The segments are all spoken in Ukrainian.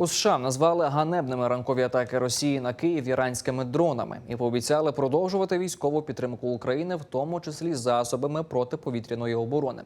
У США назвали ганебними ранкові атаки Росії на Київ іранськими дронами і пообіцяли продовжувати військову підтримку України, в тому числі засобами протиповітряної оборони.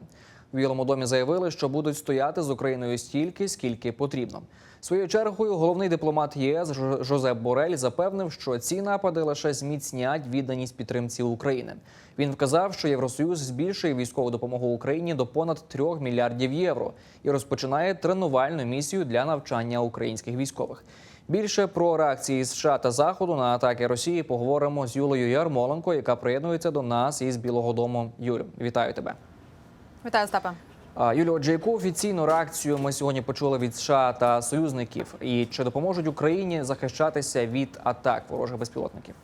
В Білому домі заявили, що будуть стояти з Україною стільки, скільки потрібно. Своєю чергою головний дипломат ЄС Жо- Жозеп Борель запевнив, що ці напади лише зміцнять відданість підтримці України. Він вказав, що Євросоюз збільшує військову допомогу Україні до понад 3 мільярдів євро і розпочинає тренувальну місію для навчання українських військових. Більше про реакції США та Заходу на атаки Росії поговоримо з Юлею Ярмоленко, яка приєднується до нас із Білого Дому. Юлю, вітаю тебе. Вітаю, Остапе. А, Юлі, отже, яку офіційну реакцію ми сьогодні почули від США та союзників, і чи допоможуть Україні захищатися від атак ворожих безпілотників?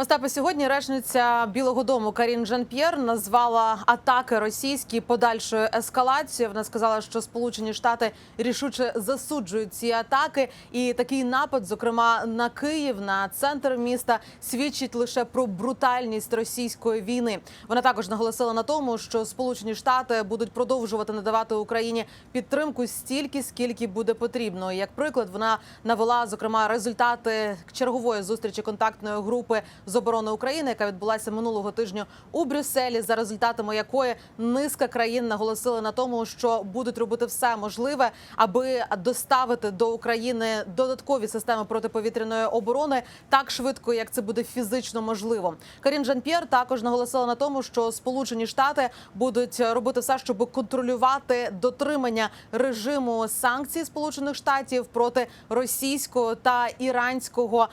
Остапе, сьогодні речниця Білого Дому Карін Жан-П'єр назвала атаки російські подальшою ескалацією. Вона сказала, що Сполучені Штати рішуче засуджують ці атаки, і такий напад, зокрема на Київ, на центр міста, свідчить лише про брутальність російської війни. Вона також наголосила на тому, що Сполучені Штати будуть продовжувати надавати Україні підтримку стільки, скільки буде потрібно. Як приклад, вона навела зокрема результати чергової зустрічі контактної групи з оборони України, яка відбулася минулого тижня у Брюсселі, за результатами якої низка країн наголосили на тому, що будуть робити все можливе, аби доставити до України додаткові системи протиповітряної оборони так швидко, як це буде фізично можливо. Карін Жан-П'єр також наголосила на тому, що Сполучені Штати будуть робити все, щоб контролювати дотримання режиму санкцій Сполучених Штатів проти російського та іранського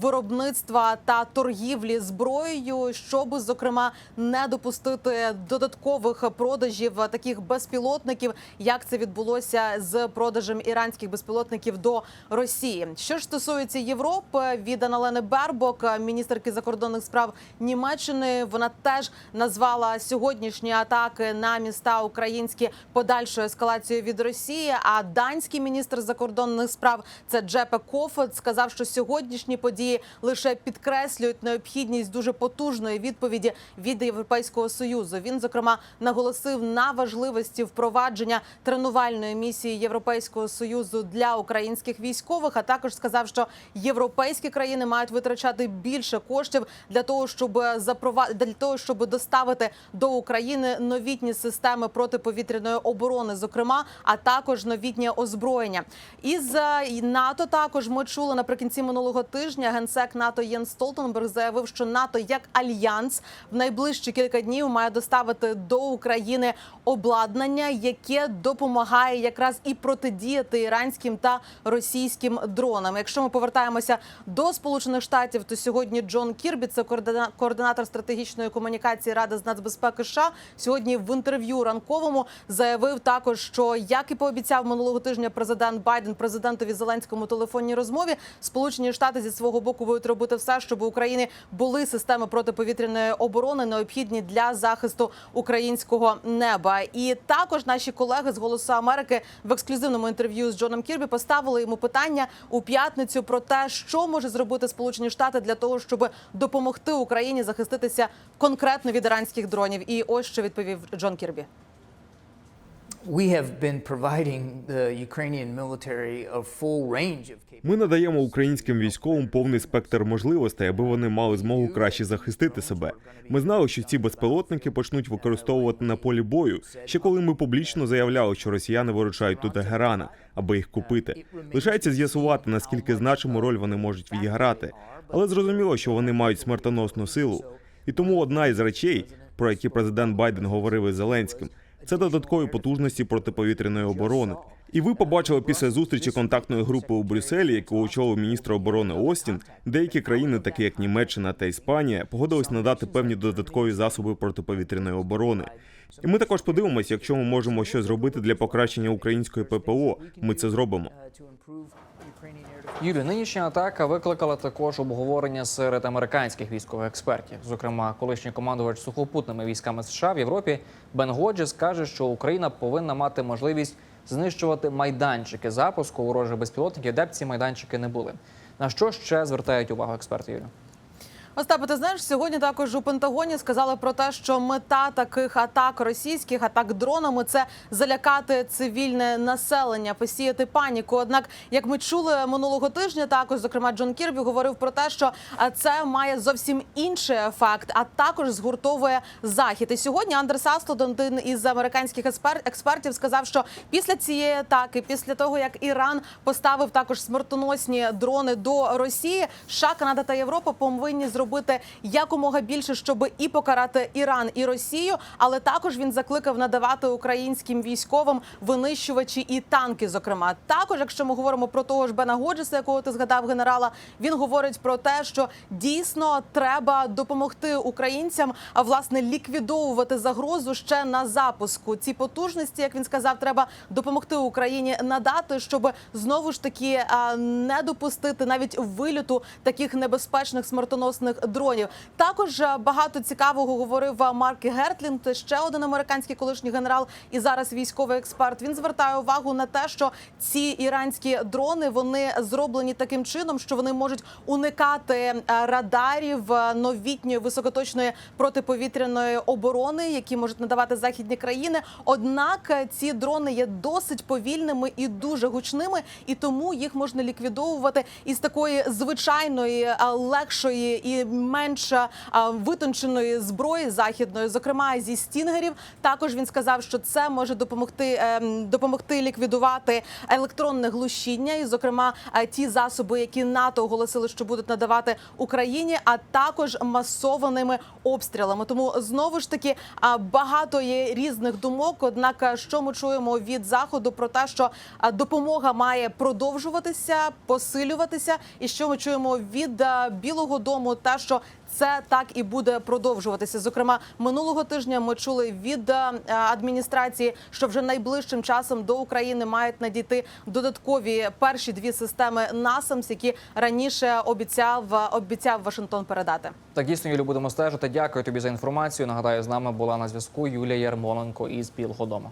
виробництва та торгівлі зброєю, щоб зокрема не допустити додаткових продажів таких безпілотників, як це відбулося з продажем іранських безпілотників до Росії. Що ж стосується Європи, від Аналени Бербок, міністерки закордонних справ Німеччини, вона теж назвала сьогоднішні атаки на міста українські подальшою ескалацією від Росії. А данський міністр закордонних справ це Джепе Кофот сказав, що сьогоднішні події лише підкреслюють необхідність дуже потужної відповіді від Європейського союзу. Він зокрема наголосив на важливості впровадження тренувальної місії Європейського союзу для українських військових. А також сказав, що європейські країни мають витрачати більше коштів для того, щоб запровад... для того, щоб доставити до України новітні системи протиповітряної оборони, зокрема, а також новітнє озброєння. Із е, НАТО також ми чули наприкінці минулого тижня. Генсек НАТО Єн Столтенберг заявив, що НАТО як альянс в найближчі кілька днів має доставити до України обладнання, яке допомагає якраз і протидіяти іранським та російським дронам. Якщо ми повертаємося до Сполучених Штатів, то сьогодні Джон Кірбі, це координа- координатор стратегічної комунікації Ради з нацбезпеки США, сьогодні в інтерв'ю ранковому заявив також, що як і пообіцяв минулого тижня президент Байден президентові Зеленському телефонній розмові, Сполучені Штати зі свого боку будуть робити все, щоб у України були системи протиповітряної оборони, необхідні для захисту українського неба. І також наші колеги з Голосу Америки в ексклюзивному інтерв'ю з Джоном Кірбі поставили йому питання у п'ятницю про те, що може зробити Сполучені Штати для того, щоб допомогти Україні захиститися конкретно від іранських дронів. І ось що відповів Джон Кірбі. Ми надаємо українським військовим повний спектр можливостей, аби вони мали змогу краще захистити себе. Ми знали, що ці безпілотники почнуть використовувати на полі бою. Ще коли ми публічно заявляли, що росіяни вирушають до Тегерана, аби їх купити. Лишається з'ясувати, наскільки значиму роль вони можуть відіграти, але зрозуміло, що вони мають смертоносну силу. І тому одна із речей, про які президент Байден говорив із Зеленським, це додаткові потужності протиповітряної оборони. І ви побачили після зустрічі контактної групи у Брюсселі, яку очолив міністр оборони Остін, деякі країни, такі як Німеччина та Іспанія, погодились надати певні додаткові засоби протиповітряної оборони. І ми також подивимося, якщо ми можемо щось зробити для покращення української ППО. Ми це зробимо. Юлі, нинішня атака викликала також обговорення серед американських військових експертів. Зокрема, колишній командувач сухопутними військами США в Європі Бен Годжес каже, що Україна повинна мати можливість знищувати майданчики запуску ворожих безпілотників, де б ці майданчики не були. На що ще звертають увагу експерти Юлі? Остапе, ти знаєш, сьогодні також у Пентагоні сказали про те, що мета таких атак російських атак дронами це залякати цивільне населення, посіяти паніку. Однак, як ми чули минулого тижня, також зокрема Джон Кірбі говорив про те, що це має зовсім інший ефект, а також згуртовує захід. І сьогодні Андерс Аслод, один із американських експертів, сказав, що після цієї атаки, після того як Іран поставив також смертоносні дрони до Росії, США, Канада та Європа повинні зробити якомога більше, щоб і покарати Іран і Росію, але також він закликав надавати українським військовим винищувачі і танки. Зокрема, також, якщо ми говоримо про того ж Бена Годжеса, якого ти згадав генерала, він говорить про те, що дійсно треба допомогти українцям, а власне ліквідовувати загрозу ще на запуску. Ці потужності, як він сказав, треба допомогти Україні надати, щоб знову ж таки не допустити навіть виліту таких небезпечних смертоносних дронів. Також багато цікавого говорив Марк Гертлін, ще один американський колишній генерал і зараз військовий експерт. Він звертає увагу на те, що ці іранські дрони вони зроблені таким чином, що вони можуть уникати е, радарів е, новітньої високоточної протиповітряної оборони, які можуть надавати західні країни. Однак е, ці дрони є досить повільними і дуже гучними, і тому їх можна ліквідовувати із такої звичайної, е, легшої і менш е, витонченої зброї західної, зокрема зі стінгерів. Також він сказав, що це може допомогти е, допомогти ліквідувати електронне глушіння, і зокрема е, ті засоби, які НАТО оголосили, що будуть надавати Україні, а також масованими обстрілами. Тому знову ж таки багато є різних думок. Однак, що ми чуємо від заходу про те, що допомога має продовжуватися, посилюватися, і що ми чуємо від Білого Дому, те, що це так і буде продовжуватися. Зокрема, минулого тижня ми чули від е, адміністрації, що вже найближчим часом до України мають надійти додаткові перші дві системи НАСАМС, які раніше обіцяв обіцяв Вашингтон передати. Так дійсно, Юлі, будемо стежити. Дякую тобі за інформацію. Нагадаю, з нами була на зв'язку Юлія Ярмоленко із Білого Дому.